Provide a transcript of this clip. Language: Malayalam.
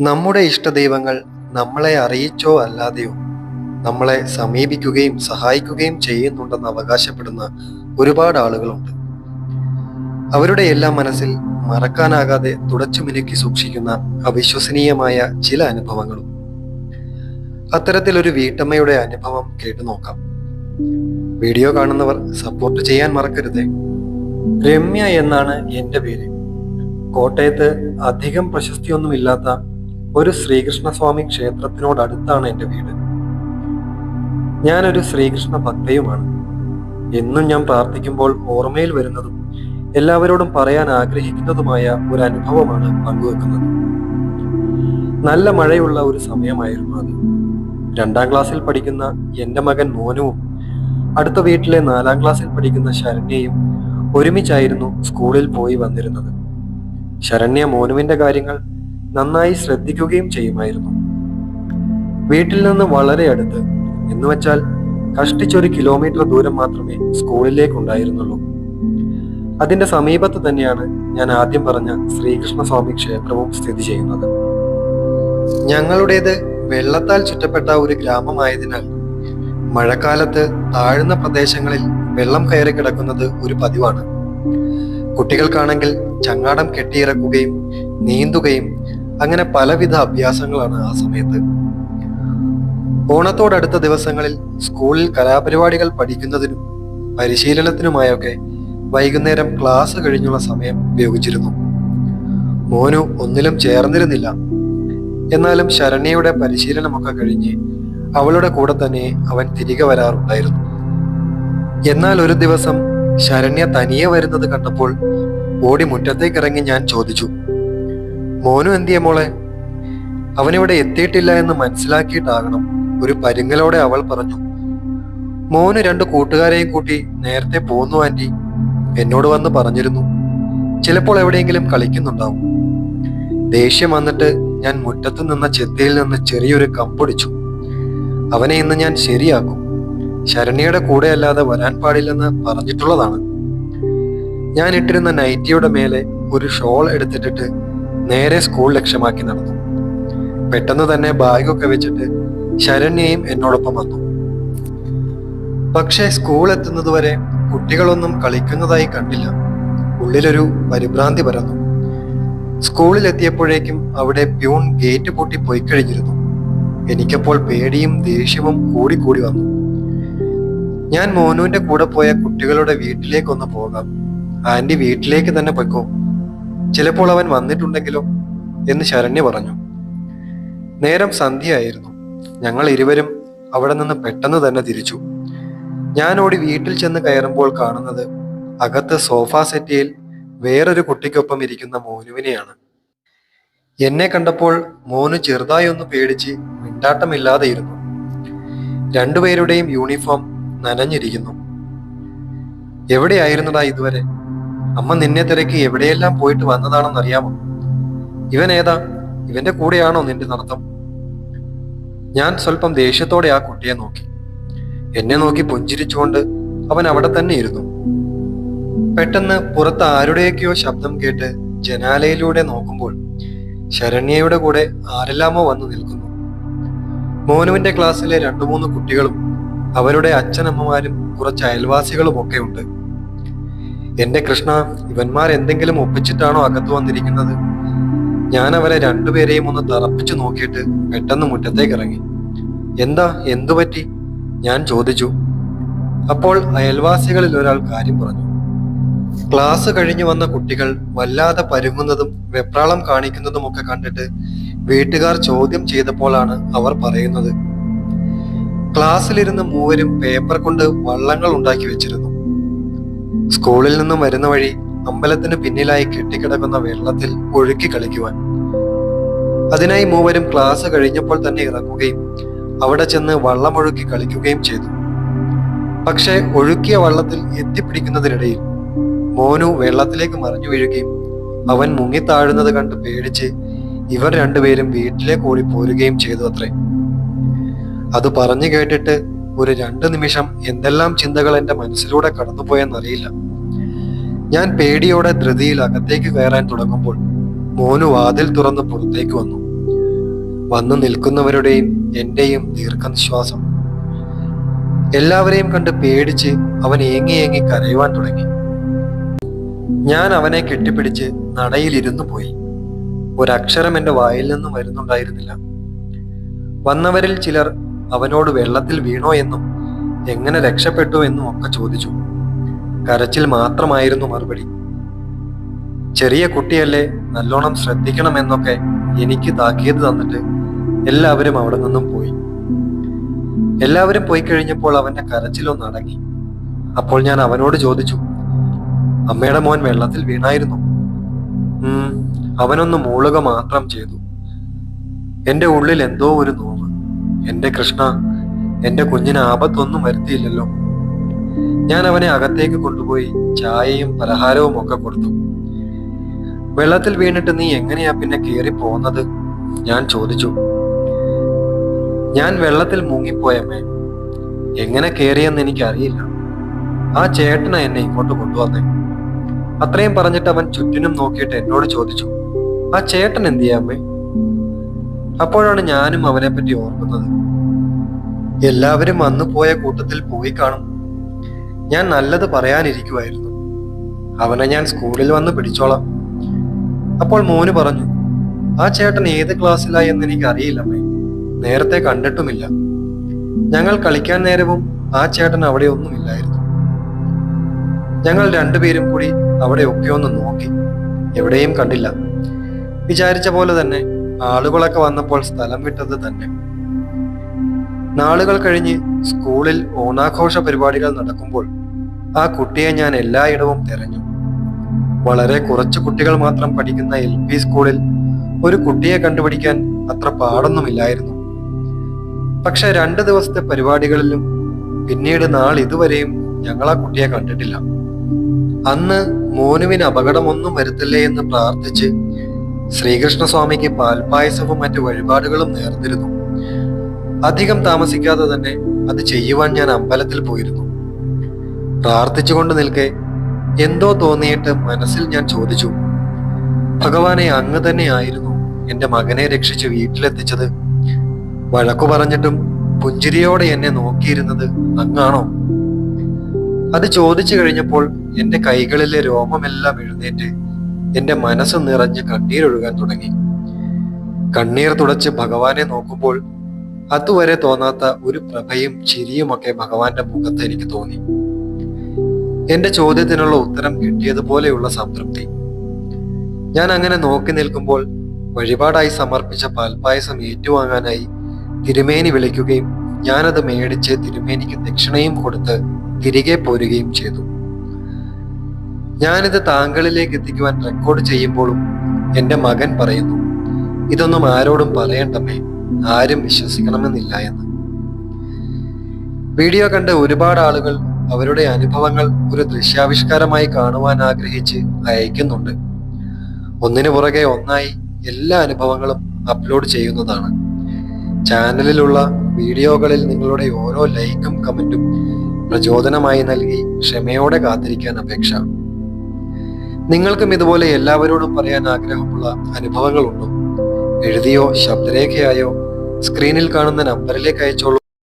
നമ്മുടെ ഇഷ്ടദൈവങ്ങൾ നമ്മളെ അറിയിച്ചോ അല്ലാതെയോ? നമ്മളെ സമീപിക്കുകയും സഹായിക്കുകയും ചെയ്യുന്നുണ്ടെന്ന് അവകാശപ്പെടുന്ന ഒരുപാട് ആളുകളുണ്ട്. അവരുടെ എല്ലാം മനസ്സിൽ മറക്കാനാകാതെ തുടച്ചു മിനുക്കി സൂക്ഷിക്കുന്ന അവിശ്വസനീയമായ ചില അനുഭവങ്ങളും. അത്തരത്തിലൊരു വീട്ടമ്മയുടെ അനുഭവം കേട്ടു നോക്കാം. വീഡിയോ കാണുന്നവർ സപ്പോർട്ട് ചെയ്യാൻ മറക്കരുത്. രമ്യ എന്നാണ് എന്റെ പേര്. കോട്ടയത്ത് അധികം പ്രശസ്തിയൊന്നുമില്ലാത്ത ഒരു ശ്രീകൃഷ്ണസ്വാമി ക്ഷേത്രത്തിനോടടുത്താണ് എന്റെ വീട്. ഞാനൊരു ശ്രീകൃഷ്ണ ഭക്തയുമാണ്. എന്നും ഞാൻ പ്രാർത്ഥിക്കുമ്പോൾ ഓർമ്മയിൽ വരുന്നതും എല്ലാവരോടും പറയാൻ ആഗ്രഹിക്കുന്നതുമായ ഒരു അനുഭവമാണ് പങ്കുവെക്കുന്നത്. നല്ല മഴയുള്ള ഒരു സമയമായിരുന്നു അത്. രണ്ടാം ക്ലാസ്സിൽ പഠിക്കുന്ന എന്റെ മകൻ മോനുവും അടുത്ത വീട്ടിലെ നാലാം ക്ലാസ്സിൽ പഠിക്കുന്ന ശരണ്യയും ഒരുമിച്ചായിരുന്നു സ്കൂളിൽ പോയി വന്നിരുന്നത്. ശരണ്യ മോനുവിന്റെ കാര്യങ്ങൾ നന്നായി ശ്രദ്ധിക്കുകയും ചെയ്യുമായിരുന്നു. വീട്ടിൽ നിന്ന് വളരെ അടുത്ത്. എന്ന് വെച്ചാൽ കഷ്ടിച്ചൊരു കിലോമീറ്റർ ദൂരം മാത്രമേ സ്കൂളിലേക്കുണ്ടായിരുന്നുള്ളൂ. അതിന്റെ സമീപത്ത് തന്നെയാണ് ഞാൻ ആദ്യം പറഞ്ഞ ശ്രീകൃഷ്ണസ്വാമി ക്ഷേത്രവും സ്ഥിതി ചെയ്യുന്നത്. ഞങ്ങളുടേത് വെള്ളത്താൽ ചുറ്റപ്പെട്ട ഒരു ഗ്രാമമായതിനാൽ മഴക്കാലത്ത് താഴ്ന്ന പ്രദേശങ്ങളിൽ വെള്ളം കയറി കിടക്കുന്നത് ഒരു പതിവാണ്. കുട്ടികൾക്കാണെങ്കിൽ ചങ്ങാടം കെട്ടിയിറക്കുകയും നീന്തുകയും അങ്ങനെ പലവിധ അഭ്യാസങ്ങളാണ് ആ സമയത്ത്. ഓണത്തോടടുത്ത ദിവസങ്ങളിൽ സ്കൂളിൽ കലാപരിപാടികൾ പഠിക്കുന്നതിനും പരിശീലനത്തിനുമായൊക്കെ വൈകുന്നേരം ക്ലാസ് കഴിഞ്ഞുള്ള സമയം ഉപയോഗിച്ചിരുന്നു. മോനു ഒന്നിലും ചേർന്നിരുന്നില്ല. എന്നാലും ശരണ്യയുടെ പരിശീലനമൊക്കെ കഴിഞ്ഞ് അവളുടെ കൂടെ തന്നെ അവൻ തിരികെ വരാറുണ്ടായിരുന്നു. എന്നാൽ ഒരു ദിവസം ശരണ്യ തനിയെ വരുന്നത് കണ്ടപ്പോൾ ഓടി മുറ്റത്തേക്കിറങ്ങി ഞാൻ ചോദിച്ചു മോനു എന്തിയ മോളെ? അവനിവിടെ എത്തിയിട്ടില്ല എന്ന് മനസ്സിലാക്കിയിട്ടാകണം ഒരു പരുങ്ങലോടെ അവൾ പറഞ്ഞു. മോന് രണ്ട് കൂട്ടുകാരെയും കൂട്ടി നേരത്തെ പോന്നു ആന്റി. എന്നോട് വന്ന് പറഞ്ഞിരുന്നു. ചിലപ്പോൾ എവിടെയെങ്കിലും കളിക്കുന്നുണ്ടാവും. ദേഷ്യം വന്നിട്ട് ഞാൻ മുറ്റത്ത് നിന്ന ചെത്തിയിൽ നിന്ന് ചെറിയൊരു കമ്പൊടിച്ചു. അവനെ ഇന്ന് ഞാൻ ശരിയാക്കും. ശരണ്യയുടെ കൂടെ അല്ലാതെ വരാൻ പാടില്ലെന്ന് പറഞ്ഞിട്ടുള്ളതാണ്. ഞാൻ ഇട്ടിരുന്ന നൈറ്റിയുടെ മേലെ ഒരു ഷോൾ എടുത്തിട്ടിട്ട് നേരെ സ്കൂൾ ലക്ഷ്യമാക്കി നടന്നു. പെട്ടെന്ന് തന്നെ ബാഗൊക്കെ വെച്ചിട്ട് ശരണ്യയും എന്നോടൊപ്പം വന്നു. പക്ഷേ സ്കൂൾ എത്തുന്നതുവരെ കുട്ടികളൊന്നും കളിക്കുന്നതായി കണ്ടില്ല. ഉള്ളിലൊരു പരിഭ്രാന്തി പരന്നു. സ്കൂളിൽ എത്തിയപ്പോഴേക്കും അവിടെ പ്യൂൺ ഗേറ്റ് പൂട്ടി പോയി കഴിഞ്ഞിരുന്നു. എനിക്കപ്പോൾ പേടിയും ദേഷ്യവും കൂടിക്കൂടി വന്നു. ഞാൻ മോനുവിന്റെ കൂടെ പോയ കുട്ടികളുടെ വീട്ടിലേക്കൊന്ന് പോകാം. ആന്റി വീട്ടിലേക്ക് തന്നെ പൊയ്ക്കോ. ചിലപ്പോൾ അവൻ വന്നിട്ടുണ്ടെങ്കിലോ എന്ന് ശരണ്യ പറഞ്ഞു. നേരം സന്ധ്യയായിരുന്നു. ഞങ്ങൾ ഇരുവരും അവിടെ നിന്ന് പെട്ടെന്ന് തന്നെ തിരിച്ചു. ഞാൻ ഓടി വീട്ടിൽ ചെന്ന് കയറുമ്പോൾ കാണുന്നത് അകത്ത് സോഫ സെറ്റിയിൽ വേറൊരു കുട്ടിക്കൊപ്പം ഇരിക്കുന്ന മോനുവിനെയാണ്. എന്നെ കണ്ടപ്പോൾ മോനു ചെറുതായി ഒന്ന് പേടിച്ച് മിണ്ടാട്ടമില്ലാതെയിരുന്നു രണ്ടുപേരുടെയും യൂണിഫോം നനഞ്ഞിരിക്കുന്നു. എവിടെയായിരുന്നടാ ഇതുവരെ? അമ്മ നിന്നെ തിരക്കി എവിടെയെല്ലാം പോയിട്ട് വന്നതാണെന്ന് അറിയാമോ ഇവൻ ഏതാ? ഇവന്റെ കൂടെയാണോ നിന്റെ നടത്തം? ഞാൻ സ്വല്പം ദേഷ്യത്തോടെ ആ കുട്ടിയെ നോക്കി. എന്നെ നോക്കി പുഞ്ചിരിച്ചുകൊണ്ട് അവൻ അവിടെ തന്നെ ഇരുന്നു. പെട്ടെന്ന് പുറത്ത് ആരുടെയൊക്കെയോ ശബ്ദം കേട്ട് ജനാലയിലൂടെ നോക്കുമ്പോൾ ശരണ്യയുടെ കൂടെ ആരെല്ലാമോ വന്നു നിൽക്കുന്നു. മോനുവിന്റെ ക്ലാസ്സിലെ രണ്ടു മൂന്ന് കുട്ടികളും അവരുടെ അച്ഛനമ്മമാരും കുറച്ച് അയൽവാസികളും ഒക്കെ ഉണ്ട്. എന്റെ കൃഷ്ണ ഇവന്മാർ എന്തെങ്കിലും ഒപ്പിച്ചിട്ടാണോ അകത്ത് വന്നിരിക്കുന്നത്? ഞാൻ അവരെ രണ്ടുപേരെയും ഒന്ന് തറപ്പിച്ചു നോക്കിയിട്ട് പെട്ടെന്ന് മുറ്റത്തേക്ക് ഇറങ്ങി. എന്താ എന്തു പറ്റി? ഞാൻ ചോദിച്ചു. അപ്പോൾ അയൽവാസികളിൽ ഒരാൾ കാര്യം പറഞ്ഞു. ക്ലാസ് കഴിഞ്ഞു വന്ന കുട്ടികൾ വല്ലാതെ പരുങ്ങുന്നതും വെപ്രാളം കാണിക്കുന്നതും ഒക്കെ കണ്ടിട്ട് വീട്ടുകാർ ചോദ്യം ചെയ്തപ്പോഴാണ് അവർ പറയുന്നത്. ക്ലാസ്സിലിരുന്ന് മൂവരും പേപ്പർ കൊണ്ട് വള്ളങ്ങൾ ഉണ്ടാക്കി വെച്ചിരുന്നു. സ്കൂളിൽ നിന്നും വരുന്ന വഴി അമ്പലത്തിന് പിന്നിലായി കെട്ടിക്കിടക്കുന്ന വെള്ളത്തിൽ ഒഴുക്കി കളിക്കുവാൻ. അതിനായി മൂവരും ക്ലാസ് കഴിഞ്ഞപ്പോൾ തന്നെ ഇറങ്ങുകയും അവിടെ ചെന്ന് വള്ളമൊഴുക്കി കളിക്കുകയും ചെയ്തു. പക്ഷെ ഒഴുക്കിയ വള്ളത്തിൽ എത്തിപ്പിടിക്കുന്നതിനിടയിൽ മോനു വെള്ളത്തിലേക്ക് മറിഞ്ഞു വീഴുകയും അവൻ മുങ്ങിത്താഴുന്നത് കണ്ട് പേടിച്ച് ഇവർ രണ്ടുപേരും വീട്ടിലേക്ക് ഓടി പോരുകയും ചെയ്തു അത്രേ. അത് പറഞ്ഞു കേട്ടിട്ട് ഒരു രണ്ട് നിമിഷം എന്തെല്ലാം ചിന്തകൾ എന്റെ മനസ്സിലൂടെ കടന്നുപോയെന്നറിയില്ല. ഞാൻ പേടിയോടെ ധൃതിയിൽ അകത്തേക്ക് കയറാൻ തുടങ്ങുമ്പോൾ മോനു വാതിൽ തുറന്ന് പുറത്തേക്ക് വന്നു. വന്നു നിൽക്കുന്നവരുടെയും എന്റെയും ദീർഘനിശ്വാസം. എല്ലാവരെയും കണ്ട് പേടിച്ച് അവൻ ഏങ്ങി ഏങ്ങി കരയുവാൻ തുടങ്ങി. ഞാൻ അവനെ കെട്ടിപ്പിടിച്ച് നടയിലിരുന്നു പോയി. ഒരക്ഷരം എന്റെ വായിൽ നിന്നും വരുന്നുണ്ടായിരുന്നില്ല. വന്നവരിൽ ചിലർ അവനോട് വെള്ളത്തിൽ വീണോ എന്നും എങ്ങനെ രക്ഷപ്പെട്ടു എന്നും ഒക്കെ ചോദിച്ചു. കരച്ചിൽ മാത്രമായിരുന്നു മറുപടി. ചെറിയ കുട്ടിയല്ലേ നല്ലോണം ശ്രദ്ധിക്കണമെന്നൊക്കെ എനിക്ക് താക്കീത് തന്നിട്ട് എല്ലാവരും അവിടെ നിന്നും പോയി. എല്ലാവരും പോയി കഴിഞ്ഞപ്പോൾ അവന്റെ കരച്ചിലൊന്ന് അടങ്ങി അപ്പോൾ ഞാൻ അവനോട് ചോദിച്ചു അമ്മയുടെ മോൻ വെള്ളത്തിൽ വീണായിരുന്നു? അവനൊന്ന് മൂളുക മാത്രം ചെയ്തു. എന്റെ ഉള്ളിൽ എന്തോ ഒരു നോവ് എന്റെ കൃഷ്ണ എന്റെ കുഞ്ഞിന് ആപത്തൊന്നും വരുത്തിയില്ലല്ലോ. ഞാൻ അവനെ അകത്തേക്ക് കൊണ്ടുപോയി ചായയും പലഹാരവും ഒക്കെ കൊടുത്തു. വെള്ളത്തിൽ വീണിട്ട് നീ എങ്ങനെയാ പിന്നെ കയറി പോന്നത്? ഞാൻ ചോദിച്ചു. ഞാൻ വെള്ളത്തിൽ മുങ്ങിപ്പോയമ്മേ എങ്ങനെ കയറിയെന്ന് എനിക്കറിയില്ല. ആ ചേട്ടനാ എന്നെ ഇങ്ങോട്ട് കൊണ്ടുവന്നേ. അത്രയും പറഞ്ഞിട്ട് അവൻ ചുറ്റിനും നോക്കിയിട്ട് എന്നോട് ചോദിച്ചു. ആ ചേട്ടൻ എന്തിയാമ്മേ അപ്പോഴാണ് ഞാനും അവനെ പറ്റി ഓർക്കുന്നത്. എല്ലാവരും വന്നു പോയ കൂട്ടത്തിൽ പോയി കാണും. ഞാൻ നല്ലത് പറയാനിരിക്കുമായിരുന്നു അവനെ ഞാൻ സ്കൂളിൽ വന്ന് പിടിച്ചോളാം. അപ്പോൾ മോന് പറഞ്ഞു ആ ചേട്ടൻ ഏത് ക്ലാസ്സിലായി എന്ന് എനിക്ക് അറിയില്ലമ്മേ നേരത്തെ കണ്ടിട്ടുമില്ല. ഞങ്ങൾ കളിക്കാൻ നേരവും ആ ചേട്ടൻ അവിടെ ഒന്നുമില്ലായിരുന്നു. ഞങ്ങൾ രണ്ടുപേരും കൂടി അവിടെ ഒക്കെ ഒന്ന് നോക്കി. എവിടെയും കണ്ടില്ല. വിചാരിച്ച പോലെ തന്നെ ആളുകളൊക്കെ വന്നപ്പോൾ സ്ഥലം വിട്ടത് തന്നെ. നാളുകൾ കഴിഞ്ഞ് സ്കൂളിൽ ഓണാഘോഷ പരിപാടികൾ നടക്കുമ്പോൾ ആ കുട്ടിയെ ഞാൻ എല്ലായിടവും തിരഞ്ഞു. വളരെ കുറച്ച് കുട്ടികൾ മാത്രം പഠിക്കുന്ന എൽ പി സ്കൂളിൽ ഒരു കുട്ടിയെ കണ്ടുപിടിക്കാൻ അത്ര പാടൊന്നുമില്ലായിരുന്നു. പക്ഷെ രണ്ട് ദിവസത്തെ പരിപാടികളിലും പിന്നീട് നാൾ ഇതുവരെയും ഞങ്ങൾ ആ കുട്ടിയെ കണ്ടിട്ടില്ല. അന്ന് മോനുവിന് അപകടമൊന്നും വരുത്തില്ലേ എന്ന് പ്രാർത്ഥിച്ച് ശ്രീകൃഷ്ണസ്വാമിക്ക് പാൽപായസവും മറ്റു വഴിപാടുകളും നേർന്നിരുന്നു. അധികം താമസിക്കാതെ തന്നെ അത് ചെയ്യുവാൻ ഞാൻ അമ്പലത്തിൽ പോയിരുന്നു. പ്രാർത്ഥിച്ചുകൊണ്ട് നിൽക്കെ എന്തോ തോന്നിയിട്ട് മനസ്സിൽ ഞാൻ ചോദിച്ചു ഭഗവാനെ അങ്ങ് തന്നെയായിരുന്നു എന്റെ മകനെ രക്ഷിച്ച് വീട്ടിലെത്തിച്ചത്. വഴക്കു പറഞ്ഞിട്ടും പുഞ്ചിരിയോടെ എന്നെ നോക്കിയിരുന്നത് അങ്ങാണോ? അത് ചോദിച്ചു കഴിഞ്ഞപ്പോൾ എന്റെ കൈകളിലെ രോമമെല്ലാം എഴുന്നേറ്റ് എന്റെ മനസ്സ് നിറഞ്ഞ് കണ്ണീരൊഴുകാൻ തുടങ്ങി. കണ്ണീർ തുടച്ച് ഭഗവാനെ നോക്കുമ്പോൾ അതുവരെ തോന്നാത്ത ഒരു പ്രഭയും ചിരിയുമൊക്കെ ഭഗവാന്റെ മുഖത്ത് എനിക്ക് തോന്നി. എന്റെ ചോദ്യത്തിനുള്ള ഉത്തരം കിട്ടിയതുപോലെയുള്ള സംതൃപ്തി. ഞാൻ അങ്ങനെ നോക്കി നിൽക്കുമ്പോൾ വഴിപാടായി സമർപ്പിച്ച പാൽപായസം ഏറ്റുവാങ്ങാനായി തിരുമേനി വിളിക്കുകയും ഞാനത് മേടിച്ച് തിരുമേനിക്ക് ദക്ഷിണയും കൊടുത്ത് തിരികെ പോരുകയും ചെയ്തു. ഞാനിത് താങ്കളിലേക്ക് എത്തിക്കുവാൻ റെക്കോർഡ് ചെയ്യുമ്പോഴും എന്റെ മകൻ പറയുന്നു ഇതൊന്നും ആരോടും പറയണ്ടമ്മേ ആരും വിശ്വസിക്കണമെന്നില്ല എന്ന്. വീഡിയോ കണ്ട് ഒരുപാട് ആളുകൾ അവരുടെ അനുഭവങ്ങൾ ഒരു ദൃശ്യാവിഷ്കാരമായി കാണുവാൻ ആഗ്രഹിച്ച് അയക്കുന്നുണ്ട്. ഒന്നിനു പുറകെ ഒന്നായി എല്ലാ അനുഭവങ്ങളും അപ്ലോഡ് ചെയ്യുന്നതാണ്. ചാനലിലുള്ള വീഡിയോകളിൽ നിങ്ങളുടെ ഓരോ ലൈക്കും കമന്റും പ്രചോദനമായി നൽകി ക്ഷമയോടെ കാത്തിരിക്കാൻ അപേക്ഷ. നിങ്ങൾക്കും ഇതുപോലെ എല്ലാവരോടും പറയാൻ ആഗ്രഹമുള്ള അനുഭവങ്ങളുണ്ടോ? എഴുതിയോ ശബ്ദരേഖയായോ സ്ക്രീനിൽ കാണുന്ന നമ്പറിലേക്ക് അയച്ചോളൂ.